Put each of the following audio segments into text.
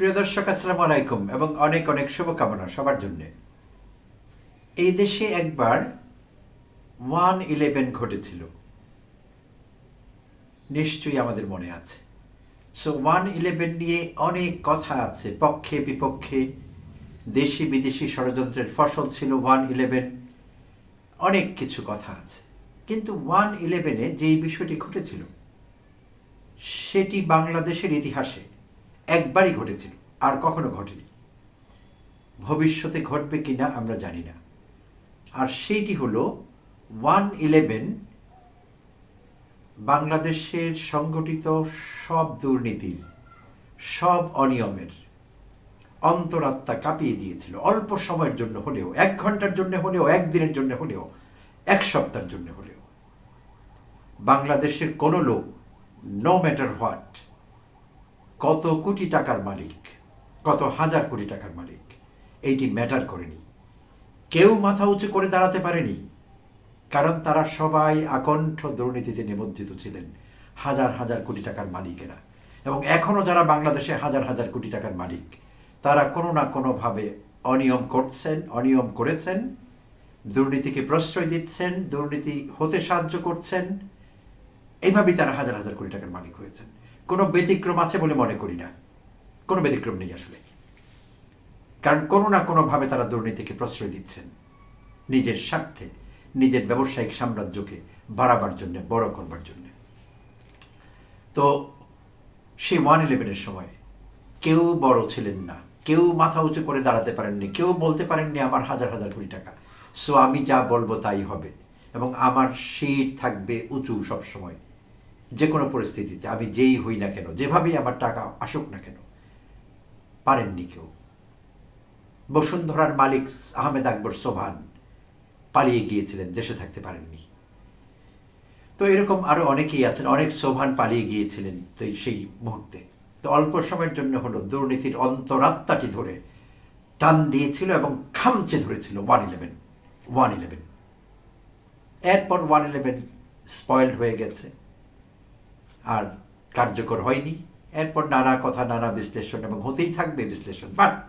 প্রিয় দর্শক, আসসালামু আলাইকুম এবং অনেক অনেক শুভকামনা সবার জন্য। এই দেশে একবার ওয়ান ইলেভেন ঘটেছিল। নিশ্চয়ই আমাদের মনে আছে। সো ওয়ান ইলেভেন নিয়ে অনেক কথা আছে। পক্ষে, বিপক্ষে, দেশি, বিদেশি ষড়যন্ত্রের ফসল ছিল ওয়ান ইলেভেন। অনেক কিছু কথা আছে। কিন্তু ওয়ান ইলেভেনে যেই বিষয়টি ঘটেছিল, সেটি বাংলাদেশের ইতিহাসে একবারই ঘটেছিল, আর কখনো ঘটেনি। ভবিষ্যতে ঘটবে কিনা আমরা জানি না। আর সেইটি হলো ওয়ান ইলেভেন বাংলাদেশের সংগঠিত সব দুর্নীতির, সব অনিয়মের অন্তরাত্মা কাঁপিয়ে দিয়েছিল। অল্প সময়ের জন্য হলেও, এক ঘণ্টার জন্য হলেও একদিনের জন্য হলেও, এক সপ্তাহের জন্য হলেও। বাংলাদেশের কোনো লোক নো ম্যাটার হোয়াট কত কোটি টাকার মালিক, কত হাজার কোটি টাকার মালিক, এইটি ম্যাটার করেনি। কেউ মাথা উঁচু করে দাঁড়াতে পারেনি, কারণ তারা সবাই আকণ্ঠ দুর্নীতিতে নিমজ্জিত ছিলেন, হাজার হাজার কোটি টাকার মালিকেরা। এবং এখনও যারা বাংলাদেশে হাজার হাজার কোটি টাকার মালিক, তারা কোনো না কোনোভাবে অনিয়ম করছেন, অনিয়ম করেছেন, দুর্নীতিকে প্রশ্রয় দিচ্ছেন, দুর্নীতি হতে সাহায্য করছেন, এইভাবেই তারা হাজার হাজার কোটি টাকার মালিক হয়েছেন। কোনো ব্যতিক্রম আছে বলে মনে করি না। কোনো ব্যতিক্রম নেই আসলে। কারণ কোনো না কোনোভাবে তারা দুর্নীতিকে প্রশ্রয় দিচ্ছেন। নিজের স্বার্থে, নিজের ব্যবসায়িক সাম্রাজ্যকে বাড়াবার জন্য, বড় করবার জন্য। তো সেই ওয়ান ইলেভেনের সময় কেউ বড় ছিলেন না। কেউ মাথা উঁচু করে দাঁড়াতে পারেননি। কেউ বলতে পারেননি, আমার হাজার হাজার কোটি টাকা। সো আমি যা বলব তাই হবে। এবং আমার সিট থাকবে উঁচু সব সময় যে কোনো পরিস্থিতিতে, আমি যেই হই না কেন, যেভাবেই আমার টাকা আসুক না কেন, পারেননি কেউ। বসুন্ধরার মালিক আহমেদ আকবর সোভান পালিয়ে গিয়েছিলেন, দেশে থাকতে পারেননি। তো এরকম আরও অনেকেই আছেন, অনেক সোভান পালিয়ে গিয়েছিলেন তো সেই মুহূর্তে। তো অল্প সময়ের জন্য হলো দুর্নীতির অন্তরাত্মাটি ধরে টান দিয়েছিল এবং খামচে ধরেছিল ওয়ান ইলেভেন ওয়ান ইলেভেন। এরপর ওয়ান ইলেভেন স্পয়েলড হয়ে গেছে। আর কার্যকর হয়নি। এরপর নানা কথা, নানা বিশ্লেষণ এবং হতেই থাকবে বিশ্লেষণ। বাট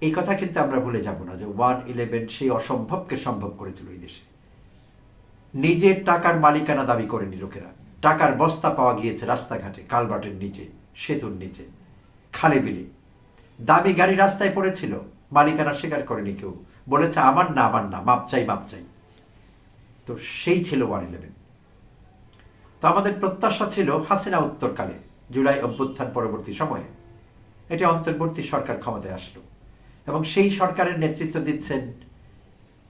এই কথা কিন্তু আমরা ভুলে যাব না যে ওয়ান ইলেভেন সেই অসম্ভবকে সম্ভব করেছিল এই দেশে। নিজের টাকার মালিকানা দাবি করেনি লোকেরা। টাকার বস্তা পাওয়া গিয়েছে রাস্তাঘাটে, কালবাটের নিচে, সেতুর নিচে, খালে বিলে। দামি গাড়ি রাস্তায় পড়েছিল, মালিকানা স্বীকার করেনি কেউ। বলেছে, আমার না আমার না, মাপ চাই মাপ চাই। তো সেই ছিল ওয়ান ইলেভেন। তো আমাদের প্রত্যাশা ছিল হাসিনা উত্তরকালে জুলাই অভ্যুত্থান পরবর্তী সময়ে। এটি অন্তর্বর্তী সরকার ক্ষমতায় আসলো এবং সেই সরকারের নেতৃত্ব দিচ্ছেন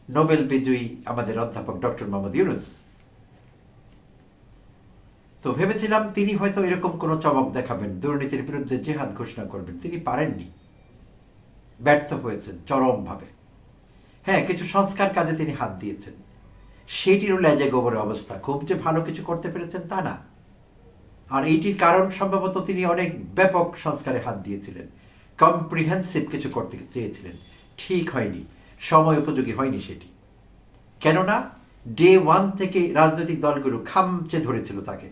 নোবেল বিজয়ী আমাদের অধ্যাপক ডক্টর মোহাম্মদ ইউনুস। তো ভেবেছিলাম তিনি হয়তো এরকম কোনো চমক দেখাবেন, দুর্নীতির বিরুদ্ধে জেহাদ ঘোষণা করবেন, তিনি পারেননি। ব্যর্থ হয়েছেন, চরমভাবে। হ্যাঁ কিছু সংস্কার কাজে তিনি হাত দিয়েছেন। সেইটিরও লেজে গোবরের অবস্থা। খুব যে ভালো কিছু করতে পেরেছেন তা না। আর এইটির কারণ সম্ভবত তিনি অনেক ব্যাপক সংস্কারে হাত দিয়েছিলেন। কম্প্রিহেন্সিভ কিছু করতে চেয়েছিলেন। ঠিক হয়নি। সময় উপযোগী হয়নি সেটি। কেননা ডে ওয়ান থেকে রাজনৈতিক দলগুলো খামচে ধরেছিল তাকে।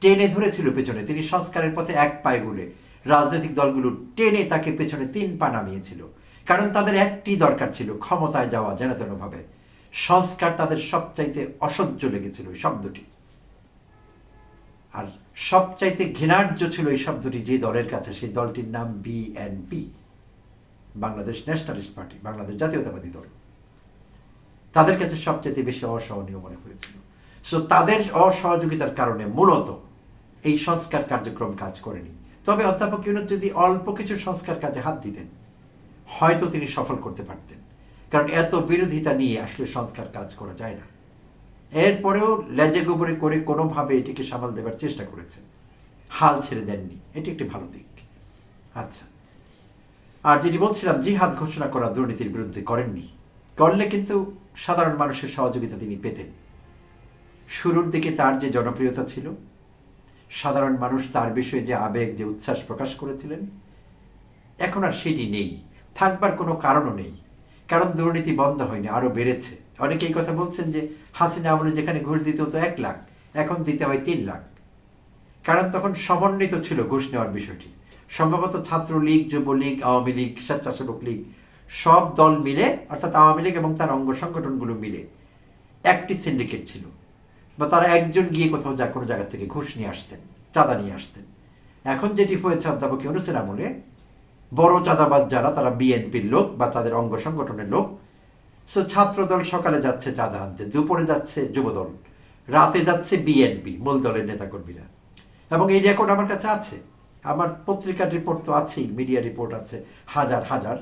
টেনে ধরেছিল পেছনে। তিনি সংস্কারের পথে এক পায়ে গুলে রাজনৈতিক দলগুলো টেনে তাকে পেছনে তিন পা নামিয়েছিল। কারণ তাদের একটি দরকার ছিল ক্ষমতায় যাওয়া যেন তেনভাবে সংস্কার তাদের সবচাইতে অসহ্য লেগেছিল ওই শব্দটি। আর সবচাইতে ঘৃণার্য ছিল এই শব্দটি যে দলের কাছে, সেই দলটির নাম BNP Bangladesh nationalist party, Bangladesh জাতীয়তাবাদী দল। তাদের কাছে সবচাইতে বেশি অসহনীয় মনে হয়েছিল। সো তাদের অসহযোগিতার কারণে মূলত এই সংস্কার কার্যক্রম কাজ করেনি। তবে অধ্যাপক ইউনুস যদি অল্প কিছু সংস্কার কাজে হাত দিতেন, হয়তো তিনি সফল করতে পারতেন। কারণ এত বিরোধিতা নিয়ে আসলে সংস্কার কাজ করা যায় না। এরপরেও লেজে গোবরে করে কোনোভাবে এটিকে সামাল দেবার চেষ্টা করেছেন হাল ছেড়ে দেননি। এটি একটি ভালো দিক। আচ্ছা। আর যেটি বলছিলাম, জিহাদ ঘোষণা করা দুর্নীতির বিরুদ্ধে করেননি। করলে কিন্তু সাধারণ মানুষের সহযোগিতা তিনি পেতেন। শুরুর দিকে তার যে জনপ্রিয়তা ছিল, সাধারণ মানুষ তার বিষয়ে যে আবেগ, যে উচ্ছ্বাস প্রকাশ করেছিলেন, এখন আর সেটি নেই। থাকবার কোনো কারণও নেই। কারণ দুর্নীতি বন্ধ হয়নি আরও বেড়েছে। অনেকে এই কথা বলছেন যে হাসিনা আমলে যেখানে ঘুষ দিতে হতো এক লাখ, এখন দিতে হয় তিন লাখ। কারণ তখন সমন্বিত ছিল ঘুষ নেওয়ার বিষয়টি। সম্ভবত ছাত্রলীগ, যুবলীগ, আওয়ামী লীগ, স্বেচ্ছাসেবক লীগ, সব দল মিলে, অর্থাৎ আওয়ামী লীগ এবং তার অঙ্গ সংগঠনগুলো মিলে একটি সিন্ডিকেট ছিল। বা তারা একজন গিয়ে কোথাও যা কোনো জায়গা থেকে ঘুষ নিয়ে আসতেন, চাঁদা নিয়ে আসতেন। এখন যেটি হয়েছে অধ্যাপক ইউনুসের আমলে বড় চাঁদাবাজ যারা, তারা বিএনপির লোক বা তাদের অঙ্গ সংগঠনের লোক। সো ছাত্রদল সকালে যাচ্ছে চাঁদা আনতে, দুপুরে যাচ্ছে যুবদল, রাতে যাচ্ছে বিএনপি, মূল দলের নেতাকর্মীরা। এবং এই রেকর্ড আমার কাছে আছে। আমার পত্রিকার রিপোর্ট তো আছেই মিডিয়া রিপোর্ট আছে, হাজার হাজার।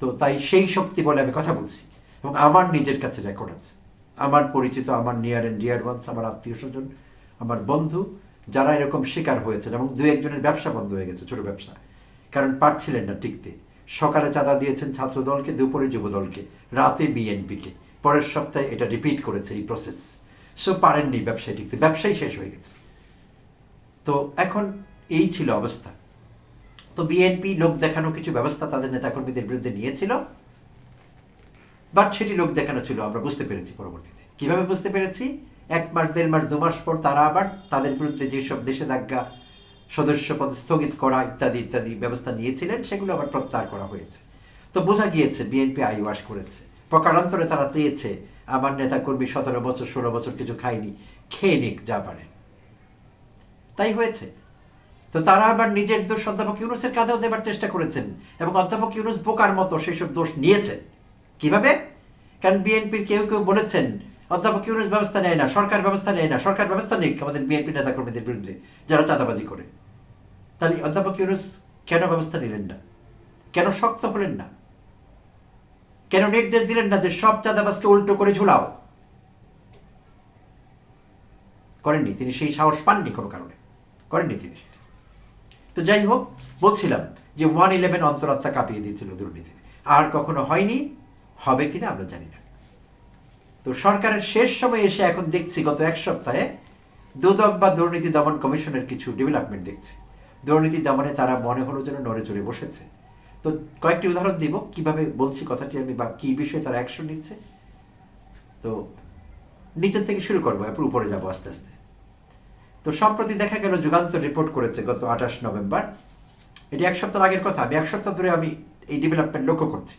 তো তাই সেই শক্তি বলে আমি কথা বলছি। এবং আমার নিজের কাছে রেকর্ড আছে। আমার পরিচিত, আমার নিয়ার অ্যান্ড ডিয়ার ওয়ান্স আমার আত্মীয় স্বজন, আমার বন্ধু, যারা এরকম শিকার হয়েছেন এবং দু একজনের ব্যবসা বন্ধ হয়ে গেছে, ছোট ব্যবসা। কারণ পারছিলেন না টিকতে। সকালে চাঁদা দিয়েছেন ছাত্রদলকে, দুপুরে যুবদলকে, রাতে বিএনপিকে। পরের সপ্তাহে এটা রিপিট করেছে এই প্রসেস সো পারেননি ব্যবসায় টিকতে। ব্যবসাই শেষ হয়ে গেছে। তো এখন এই ছিল অবস্থা। তো বিএনপি লোক দেখানো কিছু ব্যবস্থা তাদের নেতাকর্মীদের বিরুদ্ধে নিয়েছিল। বাট সেটি লোক দেখানো ছিল, আমরা বুঝতে পেরেছি পরবর্তীতে। কীভাবে বুঝতে পেরেছি? এক মাস, দেড় মাস, দু মাস পর তারা আবার তাদের বিরুদ্ধে যেসব নিষেধাজ্ঞা সদস্য পদ স্থগিত করা ইত্যাদি ইত্যাদি ব্যবস্থা নিয়েছিলেন, সেগুলো আবার প্রত্যাহার করা হয়েছে। তো বোঝা গিয়েছে বিএনপি আইওয়াস করেছে। প্রকারান্তরে তারা চেয়েছে, আমার নেতাকর্মী সতেরো বছর, ষোলো বছর কিছু খায়নি, খেয়ে নিক, যা পারে। তাই হয়েছে। তো তারা আবার নিজের দোষ অধ্যাপক ইউনুসের কাঁধেও দেবার চেষ্টা করেছেন, এবং অধ্যাপক ইউনুস বোকার মতো সেসব দোষ নিয়েছেন। কীভাবে? কারণ বিএনপির কেউ কেউ বলেছেন, অধ্যাপক ইউনুস ব্যবস্থা নেয় না, সরকার ব্যবস্থা নেয় না, সরকার ব্যবস্থা নিক আমাদের বিএনপি নেতাকর্মীদের বিরুদ্ধে, যারা চাঁদাবাজি করে। তাহলে অধ্যাপক ইউনুস কেন ব্যবস্থা নিলেন না? কেন শক্ত হলেন না? কেন নির্দেশ দিলেন না যে সব চাঁদাবাজকে উল্টো করে ঝুলাও? করেননি তিনি, সেই সাহস পাননি কোনো কারণে। করেননি তিনি তো যাই হোক, বলছিলাম যে ওয়ান ইলেভেন অন্তরাত্মা কাঁপিয়ে দিয়েছিল দুর্নীতি আর কখনো হয়নি? হবে কিনা আমরা জানি না। তো সরকারের শেষ সময়ে এসে এখন দেখছি গত এক সপ্তাহে দুদক বা দুর্নীতি দমন কমিশনের কিছু ডেভেলপমেন্ট দেখছি। দুর্নীতি দমনে তারা মনে হলো যেন নড়ে চড়ে বসেছে। তো কয়েকটি উদাহরণ দিব, কীভাবে বলছি কথাটি আমি বা কি বিষয়ে তারা অ্যাকশন নিচ্ছে। তো নিচের থেকে শুরু করব, এরপর উপরে যাব আস্তে আস্তে। তো সম্প্রতি দেখা গেল, যুগান্তর রিপোর্ট করেছে গত আঠাশ নভেম্বর। এটি এক সপ্তাহ আগের কথা, আমি এক সপ্তাহ ধরে আমি এই ডেভেলপমেন্ট লক্ষ্য করছি।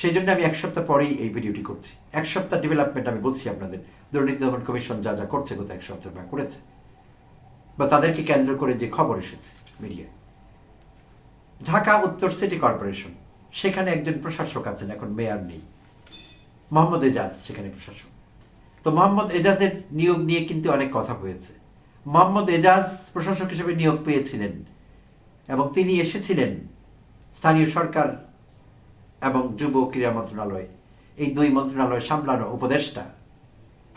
সেই জন্য আমি এক সপ্তাহ পরেই এই ভিডিওটি করছি। এক সপ্তাহ ডেভেলপমেন্ট আমি বলছি আপনাদের, দুর্নীতি দমন কমিশন যা যা করছে গত এক সপ্তাহ বা করেছে। বা তাদেরকে কেন্দ্র করে যে খবর এসেছে মিডিয়ায়। ঢাকা উত্তর সিটি কর্পোরেশন, সেখানে একজন প্রশাসক আছেন, এখন মেয়র নেই। মোহাম্মদ এজাজ, সেখানে প্রশাসক। তো মোহাম্মদ এজাজের নিয়োগ নিয়ে কিন্তু অনেক কথা হয়েছে। মোহাম্মদ এজাজ প্রশাসক হিসেবে নিয়োগ পেয়েছিলেন এবং তিনি এসেছিলেন স্থানীয় সরকার এবং যুব ক্রীড়া মন্ত্রণালয়। এই দুই মন্ত্রণালয় সামলানো উপদেষ্টা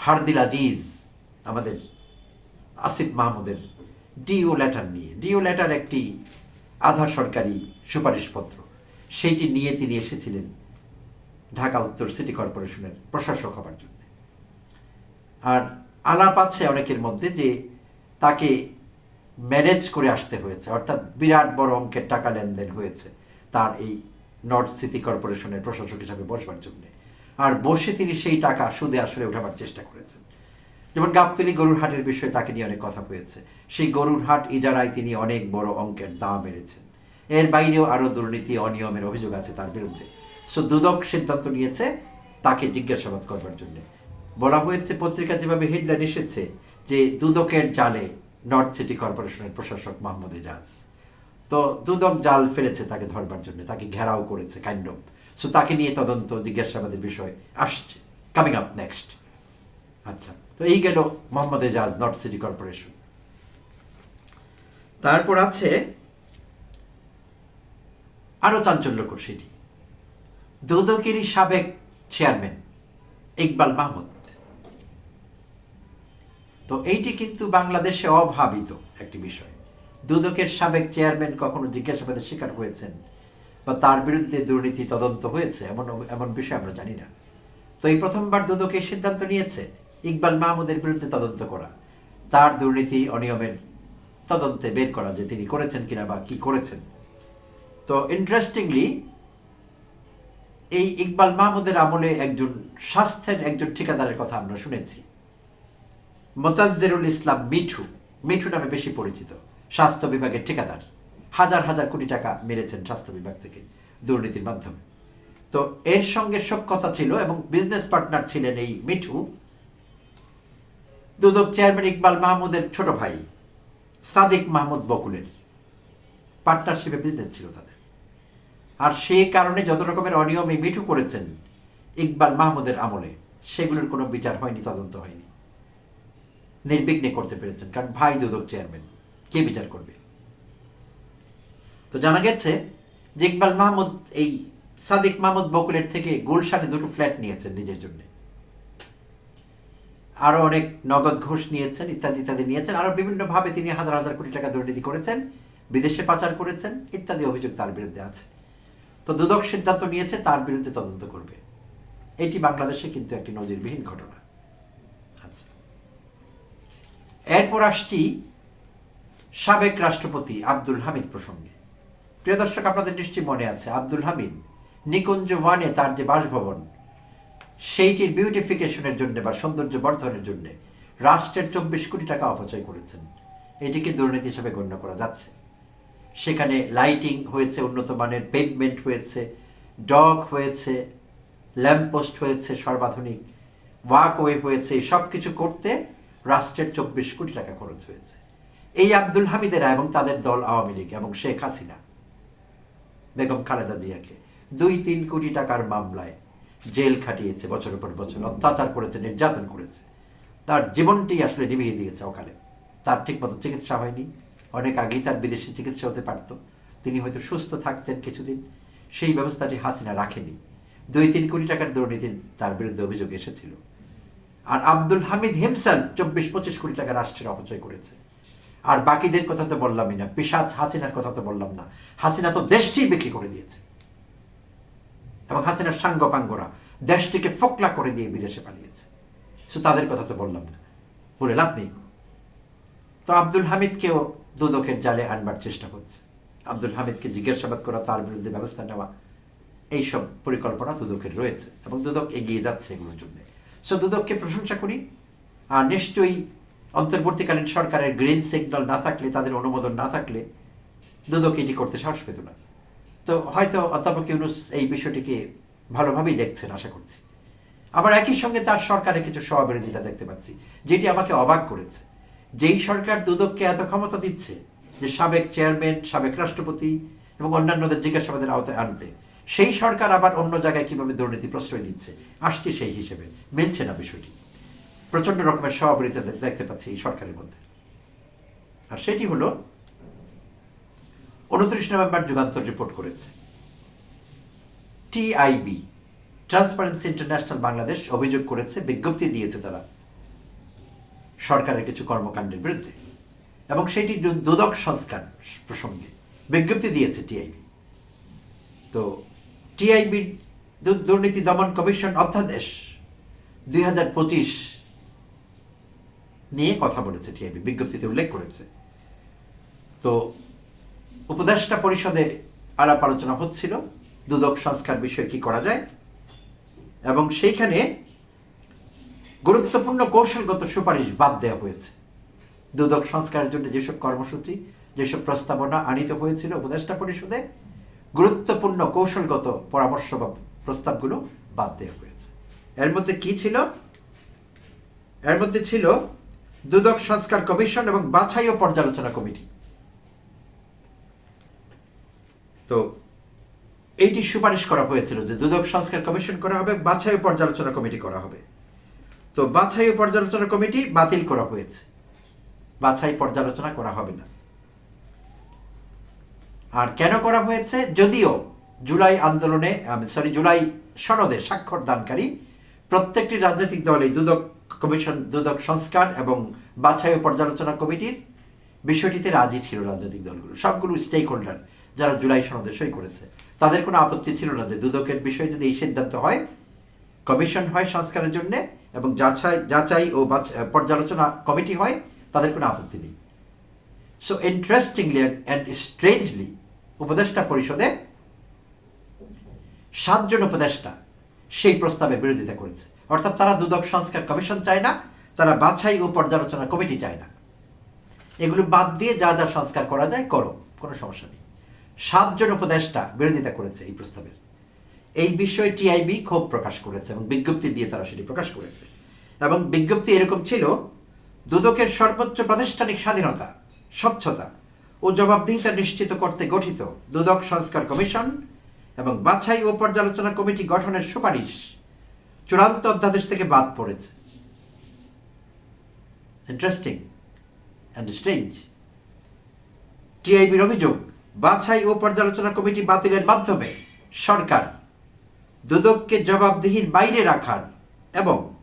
হারদিল আজিজ, আমাদের আসিফ মাহমুদের ডিও লেটার নিয়ে। ডিও লেটার একটি আধা সরকারি সুপারিশপত্র। সেইটি নিয়ে তিনি এসেছিলেন ঢাকা উত্তর সিটি কর্পোরেশনের প্রশাসক হবার জন্য। আর আলাপ আছে অনেকের মধ্যে যে তাকে ম্যানেজ করে আসতে হয়েছে, অর্থাৎ বিরাট বড় অঙ্কের টাকা লেনদেন হয়েছে তার এই নর্থ সিটি কর্পোরেশনের প্রশাসক হিসাবে বসবার জন্য। আর বসে তিনি সেই টাকা সুদে আসলে উঠাবার চেষ্টা করেছেন। যেমন গাবতলি গরুর হাটের বিষয়ে তাকে নিয়ে অনেক কথা হয়েছে। সেই গরুর হাট ইজারায় তিনি অনেক বড় অঙ্কের দাম মেরেছেন এর বাইরেও আরও দুর্নীতি, অনিয়মের অভিযোগ আছে তার বিরুদ্ধে। সো দুদক সিদ্ধান্ত নিয়েছে তাকে জিজ্ঞাসাবাদ করবার জন্য। বলা হয়েছে, পত্রিকা যেভাবে হেডলাইন এসেছে যে দুদকের জালে নর্থ সিটি কর্পোরেশনের প্রশাসক মোহাম্মদ এজাজ। তো দুদক জাল ফেলেছে তাকে ধরবার জন্য, তাকে ঘেরাও করেছে কাইন্ড অফ সো তাকে নিয়ে তদন্ত, জিজ্ঞাসাবাদের বিষয় আসছে কামিং আপ নেক্সট আচ্ছা। তো এই গেল Mohammad Ejaz, north city corporation. তারপর আছে আরও চাঞ্চল্যকর সেটি। দুদকেরই সাবেক চেয়ারম্যান ইকবাল মাহমুদ। তো এইটি কিন্তু বাংলাদেশে অভাবিত একটি বিষয়। দুদকের সাবেক চেয়ারম্যান কখনো জিজ্ঞাসাবাদের শিকার হয়েছেন বা তার বিরুদ্ধে দুর্নীতি তদন্ত হয়েছে, এমন এমন বিষয় আমরা জানি না। তো এই প্রথমবার দুদক এই সিদ্ধান্ত নিয়েছে। ইকবাল মাহমুদের বিরুদ্ধে তদন্ত করা। তার দুর্নীতি, অনিয়মের তদন্তে বের করা যে তিনি করেছেন কিনা বা কি করেছেন। তো ইন্টারেস্টিংলি এই ইকবাল মাহমুদের আমলে একজন স্বাস্থ্যের একজন ঠিকাদারের কথা আমরা শুনেছি। মোতাজ্জেরুল ইসলাম মিঠু মিঠু নামে বেশি পরিচিত, স্বাস্থ্য বিভাগের ঠিকাদার। হাজার হাজার কোটি টাকা মেরেছেন স্বাস্থ্য বিভাগ থেকে দুর্নীতির মাধ্যমে। তো এর সঙ্গে সক্ষতা ছিল এবং বিজনেস পার্টনার ছিলেন এই মিঠু। দুদক চেয়ারম্যান ইকবাল মাহমুদের ছোট ভাই সাদিক মাহমুদ বকুলের পার্টনারশিপে বিজনেস ছিল তাদের। আর সেই কারণে যত রকমের অনিয়ম মিঠু করেছেন ইকবাল মাহমুদের আমলে, সেগুলোর কোনো বিচার হয়নি, তদন্ত হয়নি। নির্বিঘ্নে করতে পেরেছেন, কারণ ভাই দুদক চেয়ারম্যান, কে বিচার করবে? তো জানা গেছে যে ইকবাল মাহমুদ, এই সাদিক মাহমুদ বকুলের থেকে গুলশানে দুটো ফ্ল্যাট নিয়েছেন নিজের জন্য। আরও অনেক নগদ ঘুষ নিয়েছেন, ইত্যাদি ইত্যাদি নিয়েছেন। আরও বিভিন্নভাবে তিনি হাজার হাজার কোটি টাকা দুর্নীতি করেছেন, বিদেশে পাচার করেছেন, ইত্যাদি অভিযোগ তার বিরুদ্ধে আছে। তো দুদক সিদ্ধান্ত নিয়েছে, তার বিরুদ্ধে তদন্ত করবে। এটি বাংলাদেশে কিন্তু একটি নজিরবিহীন ঘটনা। আচ্ছা। এরপর আসছি সাবেক রাষ্ট্রপতি আব্দুল হামিদ প্রসঙ্গে। প্রিয় দর্শক, আপনাদের নিশ্চয়ই মনে আছে, আব্দুল হামিদ নিকুঞ্জ ওয়ানে তার যে বাসভবন সেইটির বিউটিফিকেশনের জন্য বা সৌন্দর্য বর্ধনের জন্য রাষ্ট্রের চব্বিশ কোটি টাকা অপচয় করেছেন। এটিকে দুর্নীতি হিসেবে গণ্য করা যাচ্ছে। সেখানে লাইটিং হয়েছে, উন্নত মানের পেভমেন্ট হয়েছে ডগ হয়েছে ল্যাম্পপোস্ট হয়েছে, সর্বাধুনিক ওয়াকওয়ে হয়েছে সব কিছু করতে রাষ্ট্রের চব্বিশ কোটি টাকা খরচ হয়েছে। এই আব্দুল হামিদেরা এবং তাদের দল আওয়ামী লীগ এবং শেখ হাসিনা, বেগম খালেদা জিয়াকে দুই তিন কোটি টাকার মামলায় জেল খাটিয়েছে বছরের পর বছর, অত্যাচার করেছে, নির্যাতন করেছে। তার জীবনটি আসলে নিভিয়ে দিয়েছে অকালে তার ঠিকমতো চিকিৎসা হয়নি। অনেক আগেই তার বিদেশি চিকিৎসা হতে পারত। তিনি হয়তো সুস্থ থাকতেন কিছুদিন। সেই ব্যবস্থাটি হাসিনা রাখেনি। দুই তিন কোটি টাকার দুর্নীতির তার বিরুদ্ধে অভিযোগ এসেছিল। আর আব্দুল হামিদ হিমসেল চব্বিশ, পঁচিশ কোটি টাকা রাষ্ট্রের অপচয় করেছে। আর বাকিদের কথা তো বললামই না। পিসাজ হাসিনার কথা তো বললাম না। হাসিনা তো দেশটি বিক্রি করে দিয়েছে। এবং হাসিনার সাঙ্গপাঙ্গরা দেশটিকে ফোকলা করে দিয়ে বিদেশে পালিয়েছে। সো তাদের কথা তো বললাম না। বলে লাভ নেই। তো আব্দুল হামিদকেও দুদকের জালে আনবার চেষ্টা করছে। আব্দুল হামিদকে জিজ্ঞাসাবাদ করা, তার বিরুদ্ধে ব্যবস্থা নেওয়া, এইসব পরিকল্পনা দুদকের রয়েছে এবং দুদক এগিয়ে যাচ্ছে এগুলোর জন্য। সো দুদককে প্রশংসা করি। আর নিশ্চয়ই অন্তর্বর্তীকালীন সরকারের গ্রিন সিগন্যাল না থাকলে, তাদের অনুমোদন না থাকলে দুদক এটি করতে সাহস পেত না। তো হয়তো অধ্যাপক ইউনুস এই বিষয়টিকে ভালোভাবেই দেখছেন, আশা করছি। আবার একই সঙ্গে তার সরকারে কিছু সহবিরোধিতা দেখতে পাচ্ছি, যেটি আমাকে অবাক করেছে। যেই সরকার দুদককে এত ক্ষমতা দিচ্ছে যে সাবেক চেয়ারম্যান, সাবেক রাষ্ট্রপতি এবং অন্যান্যদের জিজ্ঞাসাবাদের আওতায় আনতে, সেই সরকার আবার অন্য জায়গায় কীভাবে দুর্নীতি প্রশ্রয় দিচ্ছে, আসছে সেই হিসেবে মিলছে না বিষয়টি। প্রচণ্ড রকমের সহবিরোধিতা দেখতে পাচ্ছি এই সরকারের মধ্যে। আর সেটি হলো উনত্রিশ নভেম্বর যুগান্তর রিপোর্ট করেছে। টিআইবি ট্রান্সপারেন্সি ইন্টারন্যাশনাল বাংলাদেশ অভিযোগ করেছে, বিজ্ঞপ্তি দিয়েছে তারা সরকারের কিছু কর্মকাণ্ডের বিরুদ্ধে। এবং সেটি দুদক সংস্কার প্রসঙ্গে বিজ্ঞপ্তি দিয়েছে টিআইবি তো টিআইবির দুর্নীতি দমন কমিশন অধ্যাদেশ দুই হাজার পঁচিশ নিয়ে কথা বলেছে টিআইবি বিজ্ঞপ্তিতে উল্লেখ করেছে। তো উপদেষ্টা পরিষদে আলাপ আলোচনা হচ্ছিল, দুদক সংস্কার বিষয়ে কি করা যায়, এবং সেইখানে গুরুত্বপূর্ণ কৌশলগত সুপারিশ বাদ দেওয়া হয়েছে। দুদক সংস্কারের জন্য যেসব কর্মসূচি, যেসব প্রস্তাবনা আনিত হয়েছিল উপদেষ্টা পরিষদে, গুরুত্বপূর্ণ কৌশলগত পরামর্শ বা প্রস্তাবগুলো বাদ দেওয়া হয়েছে। এর মধ্যে কি ছিল? এর মধ্যে ছিল দুদক সংস্কার কমিশন এবং বাছাই ও পর্যালোচনা কমিটি। তো এইটি সুপারিশ করা হয়েছিল যে দুদক সংস্কার কমিশন করা হবে, বাছাই পর্যালোচনা কমিটি করা হবে। তো বাছাই পর্যালোচনা কমিটি বাতিল করা হয়েছে। বাছাই পর্যালোচনা করা হবে না। আর কেন করা হয়েছে? যদিও জুলাই আন্দোলনে সরি জুলাই সনদে স্বাক্ষর দানকারী প্রত্যেকটি রাজনৈতিক দল এই দুদক কমিশন, দুদক সংস্কার এবং বাছাই পর্যালোচনা কমিটির বিষয়টিতে রাজি ছিল রাজনৈতিক দলগুলো। সবগুলো স্টেক হোল্ডার যারা জুলাই সনদে সই করেছে, তাদের কোনো আপত্তি ছিল না যে দুদকের বিষয়ে যদি এই সিদ্ধান্ত হয়, কমিশন হয় সংস্কারের জন্য এবং যাচাই যাচাই ও পর্যালোচনা কমিটি হয়, তাদের কোনো আপত্তি নেই। সো ইন্টারেস্টিংলি অ্যান্ড স্ট্রেঞ্জলি উপদেষ্টা পরিষদে সাতজন উপদেষ্টা সেই প্রস্তাবের বিরোধিতা করেছে। অর্থাৎ তারা দুদক সংস্কার কমিশন চায় না, তারা বাছাই ও পর্যালোচনা কমিটি চায় না। এগুলো বাদ দিয়ে যা যা সংস্কার করা যায়, করো, কোনো সমস্যা নেই। সাতজন উপদেষ্টা বিরোধিতা করেছে এই প্রস্তাবের এই বিষয়ে টিআইবি ক্ষোভ প্রকাশ করেছে এবং বিজ্ঞপ্তি দিয়ে তারা সেটি প্রকাশ করেছে। এবং বিজ্ঞপ্তি এরকম ছিল, দুদকের সর্বোচ্চ প্রাতিষ্ঠানিক স্বাধীনতা, স্বচ্ছতা ও জবাবদিহিতা নিশ্চিত করতে গঠিত দুদক সংস্কার কমিশন এবং বাছাই ও পর্যালোচনা কমিটি গঠনের সুপারিশ চূড়ান্ত অধ্যাদেশ থেকে বাদ পড়েছে। ইন্টারেস্টিং অ্যান্ড স্ট্রেঞ্জ টিআইবির অভিযোগ বাছাই ও পর্যালোচনা কমিটি বাতিলের মাধ্যমে সরকার দুদককে জবাবদিহির বাইরে রাখার এবং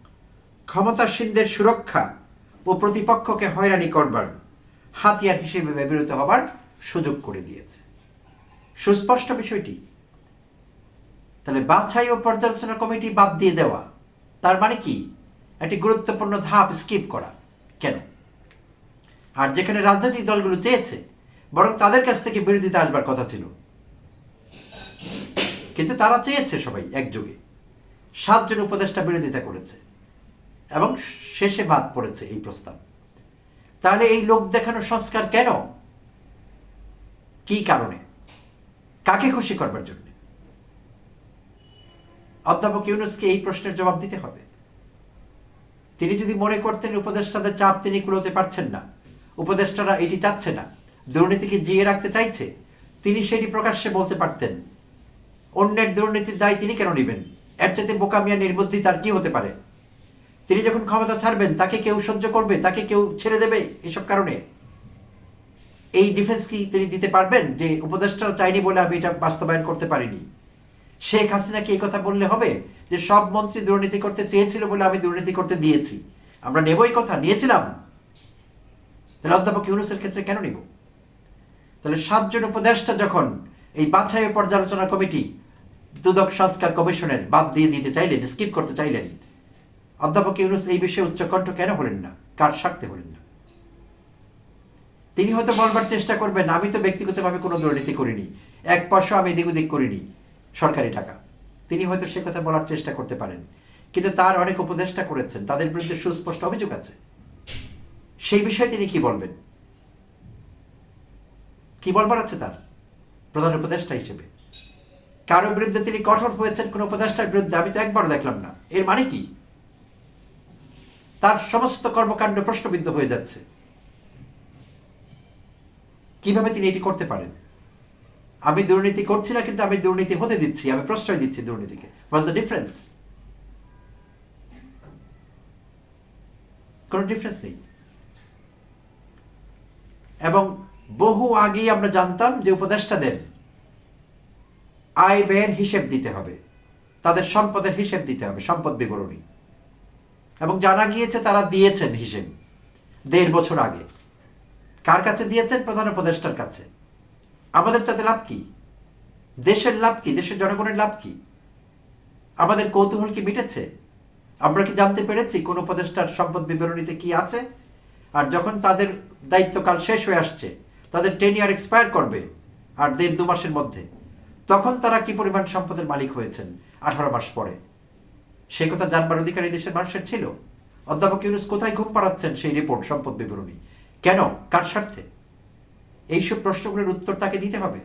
ক্ষমতাসীনদের সুরক্ষা ও প্রতিপক্ষকে হয়রানি করবার হাতিয়ার হিসেবে ব্যবহৃত হবার সুযোগ করে দিয়েছে। সুস্পষ্ট বিষয়টি, তাহলে বাছাই ও পর্যালোচনা কমিটি বাদ দিয়ে দেওয়া, তার মানে কি? একটি গুরুত্বপূর্ণ ধাপ স্কিপ করা। কেন? আর যেখানে রাজনৈতিক দলগুলো চেয়েছে বরং তাদের কাছ থেকে বিরোধিতা আসবার কথা ছিল। কিন্তু তারা চেয়েছে সবাই একযোগে। সাতজন উপদেষ্টা বিরোধিতা করেছে এবং শেষে বাদ পড়েছে এই প্রস্তাব। তাহলে এই লোক দেখানো সংস্কার কেন? কি কারণে? কাকে খুশি করবার জন্য? অধ্যাপক ইউনুসকে এই প্রশ্নের জবাব দিতে হবে। তিনি যদি মনে করতেন উপদেষ্টাদের চাপ তিনি কুলোতে পারছেন না, উপদেষ্টারা এটি চাচ্ছে না দুর্নীতিকে জিয়ে রাখতে চাইছে? তিনি সেটি প্রকাশ্যে বলতে পারতেন। অন্যের দুর্নীতির দায় তিনি কেন নেবেন? এর চাইতে বোকামিয়া নির্বুদ্ধি তার কি হতে পারে? তিনি যখন ক্ষমতা ছাড়বেন, তাকে কেউ সহ্য করবে? তাকে কেউ ছেড়ে দেবে এসব কারণে? এই ডিফেন্স কি তিনি দিতে পারবেন যে উপদেষ্টারা চাইনি বলে আমি এটা বাস্তবায়ন করতে পারিনি? শেখ হাসিনাকে এই কথা বললে হবে? যে সব মন্ত্রী দুর্নীতি করতে চেয়েছিল বলে আমি দুর্নীতি করতে দিয়েছি। আমরা নেব এই কথা? নিয়েছিলাম। তাহলে অধ্যাপক ইউনুসের ক্ষেত্রে কেন নিব? তাহলে সাতজন উপদেষ্টা যখন এই বাছাই পর্যালোচনা কমিটি, দুদক সংস্কার কমিশনের বাদ দিয়ে দিতে চাইলেন স্কিপ করতে চাইলেন, অধ্যাপক ইউনুস এই বিষয়ে উচ্চকণ্ঠ কেন হলেন না? কার স্বার্থে হলেন না? তিনি হয়তো বলবার চেষ্টা করবেন, আমি তো ব্যক্তিগতভাবে কোনো দুর্নীতি করিনি, এক পয়সা আমি এদিক ওদিক করিনি, সরকারি টাকা। তিনি হয়তো সে কথা বলার চেষ্টা করতে পারেন, কিন্তু তার অনেক উপদেষ্টা করেছেন, তাদের বিরুদ্ধে সুস্পষ্ট অভিযোগ আছে। সেই বিষয়ে তিনি কি বলবেন? কি বলবার আছে তার? প্রধান উপদেষ্টা হিসেবে। কারও বিরুদ্ধে তিনি কঠোর হয়েছেন, কোন উপদেষ্টার বিরুদ্ধে আমি তো একবারও দেখলাম না। এর মানে কি? তার সমস্ত কর্মকাণ্ড প্রশ্নবিদ্ধ হয়ে যাচ্ছে। কীভাবে তিনি এটি করতে পারেন? আমি দুর্নীতি করছি না, কিন্তু আমি দুর্নীতি হতে দিচ্ছি, আমি প্রশ্রয় দিচ্ছি দুর্নীতিকে। ওয়াজ দ্য ডিফারেন্স কোনো ডিফারেন্স নেই এবং বহু আগেই আমরা জানতাম যে উপদেষ্টাদের আয় ব্যয়ের হিসেব দিতে হবে। তাদের সম্পদের হিসেব দিতে হবে, সম্পদ বিবরণী। এবং জানা গিয়েছে তারা দিয়েছেন হিসেব, দেড় বছর আগে। কার কাছে দিয়েছেন? প্রধান উপদেষ্টার কাছে। আমাদের তাতে লাভ কি? দেশের লাভ কি? দেশের জনগণের লাভ কি? আমাদের কৌতূহল কি মিটেছে? আমরা কি জানতে পেরেছি কোন উপদেষ্টার সম্পদ বিবরণীতে কি আছে? আর যখন তাদের দায়িত্বকাল শেষ হয়ে আসছে তাদের টেন ইয়ার এক্সপায়ার করবে, আর দেড় দু মাসের মধ্যে। তখন তারা কি পরিমাণ সম্পদের মালিক হয়েছেন আঠারো মাস পরে? সেই কথা জানবার অধিকার এই দেশের মানুষের ছিল। অধ্যাপক ইউনুস কোথায় ঘুম পাড়াচ্ছেন সেই রিপোর্ট সম্পদ বিবরণী? কেন? কার স্বার্থে? এইসব প্রশ্নগুলোর উত্তর তাকে দিতে হবে।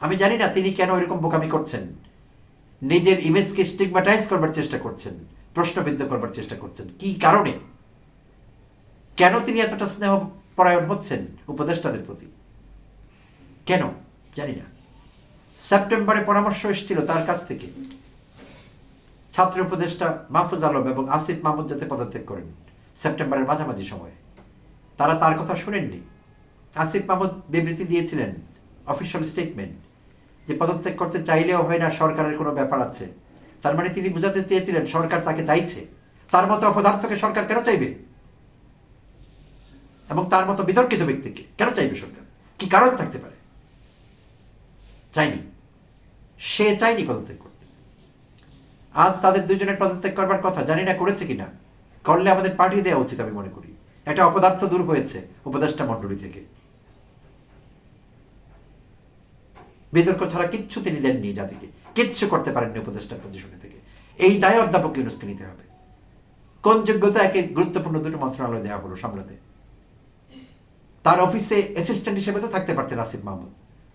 আমি জানি না তিনি কেন এরকম বোকামি করছেন। নিজের ইমেজকে স্টিগমাটাইজ করবার চেষ্টা করছেন, প্রশ্নবিদ্ধ করবার চেষ্টা করছেন। কি কারণে? কেন তিনি এতটা স্নেহ পরায়ণ হচ্ছেন উপদেষ্টাদের প্রতি। কেন? জানি না। সেপ্টেম্বরে পরামর্শ এসেছিল তার কাছ থেকে। ছাত্র উপদেষ্টা মাহফুজ আলম এবং আসিফ মাহমুদ যাতে পদত্যাগ করেন সেপ্টেম্বরের মাঝামাঝি সময়ে। তারা তার কথা শুনেননি। আসিফ মাহমুদ বিবৃতি দিয়েছিলেন, অফিসিয়াল স্টেটমেন্ট, যে পদত্যাগ করতে চাইলেও হয় না, সরকারের কোনো ব্যাপার আছে। তার মানে তিনি বুঝাতে চেয়েছিলেন, সরকার তাকে চাইছে। তার মতো অপদার্থকে সরকার কেন চাইবে? এবং তার মতো বিতর্কিত ব্যক্তিকে কেন চাইবে সরকার? কি কারণ থাকতে পারে? চাইনি। সে চাইনি পদত্যাগ করতে। আজ তাদের দুজনের পদত্যাগ করবার কথা জানি না করেছে কিনা। করলে আমাদের পাঠিয়ে দেওয়া উচিত আমি মনে করি। একটা অপদার্থ দূর হয়েছে উপদেষ্টা মণ্ডলী থেকে। বিতর্ক ছাড়া কিচ্ছু তিনি দেননি জাতিকে। কিচ্ছু করতে পারেননি উপদেষ্টার পজিশনে থেকে। এই দায় অধ্যাপক ইউনুসকে নিতে হবে। কোন যোগ্যতা একে গুরুত্বপূর্ণ দুটো মন্ত্রণালয় দেওয়া হলো সামলাতে? তার অফিসে অ্যাসিস্ট্যান্ট হিসেবে তো থাকতে পারতেন আসিফ মাহমুদ।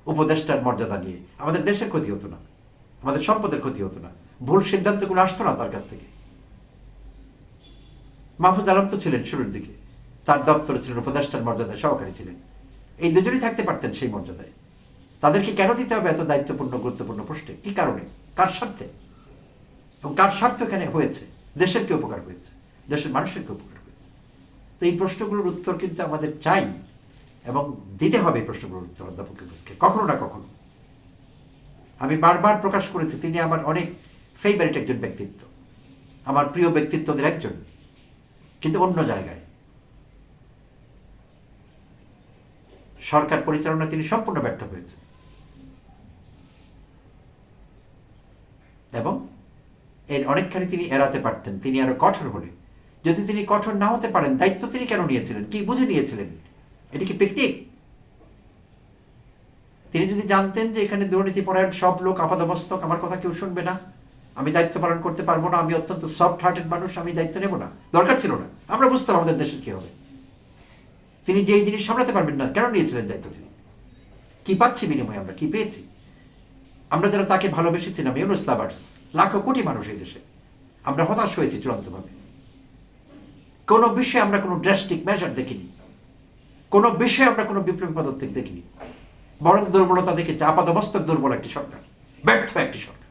উপদেষ্টার মর্যাদা নিয়ে। আমাদের দেশের ক্ষতি হতো না। আমাদের সম্পদের ক্ষতি হতো না। ভুল সিদ্ধান্তগুলো আসতো না তার কাছ থেকে। মাহফুজ আলম তো ছিলেন শুরুর দিকে। তার দপ্তরে ছিলেন, উপদেষ্টার মর্যাদায় সহকারী ছিলেন। এই দুজনই থাকতে পারতেন সেই মর্যাদায়। তাদেরকে কেন দিতে হবে এত দায়িত্বপূর্ণ, গুরুত্বপূর্ণ পোস্টে কি কারণে? কার স্বার্থে? এবং কার স্বার্থ এখানে হয়েছে? দেশের কি উপকার হয়েছে? দেশের মানুষের কি উপকার হয়েছে? তো এই প্রশ্নগুলোর উত্তর কিন্তু আমাদের চাই এবং দিতে হবে প্রশ্নগুলোর উত্তর অধ্যাপক ইউনুসকে কখনো না কখনো। আমি বারবার প্রকাশ করেছি, তিনি আমার অনেক ফেভারিট একজন ব্যক্তিত্ব। আমার প্রিয় ব্যক্তিত্বদের একজন, কিন্তু অন্য জায়গায়। সরকার পরিচালনা তিনি সম্পূর্ণ ব্যর্থ হয়েছে এবং এর অনেকখানি তিনি এড়াতে পারতেন, তিনি আরও কঠোর হলে। যদি তিনি কঠোর না হতে পারেন, দায়িত্ব তিনি কেন নিয়েছিলেন? কি বুঝে নিয়েছিলেন? এটি কি পিকনিক তিনি যদি জানতেন যে এখানে দুর্নীতি পরায়ণ সব লোক আপাদমস্তক, আমার কথা কেউ শুনবে না। আমি দায়িত্ব পালন করতে পারব না, আমি অত্যন্ত সফট হার্টেড মানুষ, আমি দায়িত্ব নেব না। দরকার ছিল না। আমরা বুঝতাম আমাদের দেশের কি হবে। তিনি যেই জিনিস সামলাতে পারবেন না, কেন নিয়েছিলেন দায়িত্ব তিনি? কি পাচ্ছি বিনিময়ে আমরা? কি পেয়েছি? আমরা যারা তাকে ভালোবেসেছিলাম ইউনুস লাভার্স, লাখো কোটি মানুষ এই দেশে। আমরা হতাশ হয়েছি চূড়ান্তভাবে। কোনো বিষয়ে আমরা কোনো ড্রাস্টিক মেজার দেখিনি। কোনো বিষয়ে আমরা কোনো বিপ্লবী পদক্ষেপ দেখিনি। বরং দুর্বলতা দেখেছি আপাতমস্তক দুর্বল একটি সরকার, ব্যর্থ একটি সরকার।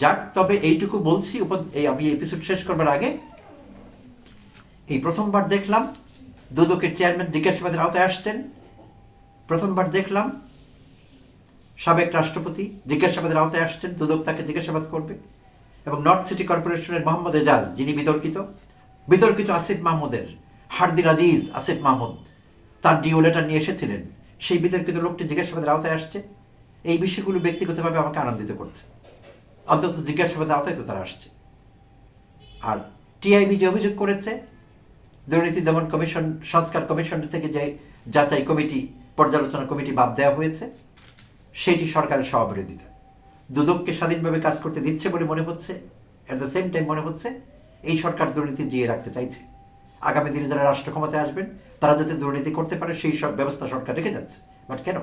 যাক, তবে এইটুকু বলছি এই আমি এপিসোড শেষ করবার আগে এই প্রথমবার দেখলাম, দুদকের চেয়ারম্যান জিজ্ঞাসাবাদের আওতায় আসছেন। প্রথমবার দেখলাম, সাবেক রাষ্ট্রপতি জিজ্ঞাসাবাদের আওতায় আসছেন, দুদক তাকে জিজ্ঞাসাবাদ করবে। এবং নর্থ সিটি কর্পোরেশনের মোহাম্মদ এজাজ, যিনি বিতর্কিত বিতর্কিত আসিফ মাহমুদের হার্দির আজিজ, আসিফ মাহমুদ, তার ডিও লেটার নিয়ে এসেছিলেন। সেই বিতর্কিত লোকটি জিজ্ঞাসাবাদের আওতায় আসছে। এই বিষয়গুলো ব্যক্তিগতভাবে আমাকে আনন্দিত করছে। অন্তত জিজ্ঞাসাবাদের আওতায় তো তারা আসছে। আর টিআইবি যে অভিযোগ করেছে, দুর্নীতি দমন কমিশন, সংস্কার কমিশন থেকে যে যাচাই কমিটি, পর্যালোচনা কমিটি বাদ দেওয়া হয়েছে, সেটি সরকারের স্ববিরোধিতা দুদককে স্বাধীনভাবে কাজ করতে দিচ্ছে বলে মনে হচ্ছে। অ্যাট দ্য সেম টাইম মনে হচ্ছে এই সরকার দুর্নীতি জিয়ে রাখতে চাইছে। আগামী দিনে যারা রাষ্ট্র ক্ষমতায় আসবেন, তারা যাতে দুর্নীতি করতে পারে, সেই সব ব্যবস্থা সরকার রেখে যাচ্ছে। বাট কেন?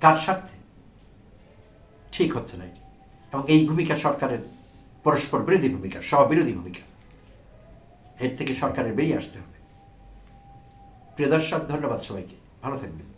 কার স্বার্থে? ঠিক হচ্ছে না এটি। এবং এই ভূমিকা সরকারের পরস্পর বিরোধী ভূমিকা স্ববিরোধী ভূমিকা। এর থেকে সরকারের বেরিয়ে আসতে হবে। প্রিয় দর্শক, ধন্যবাদ সবাইকে। ভালো থাকবেন।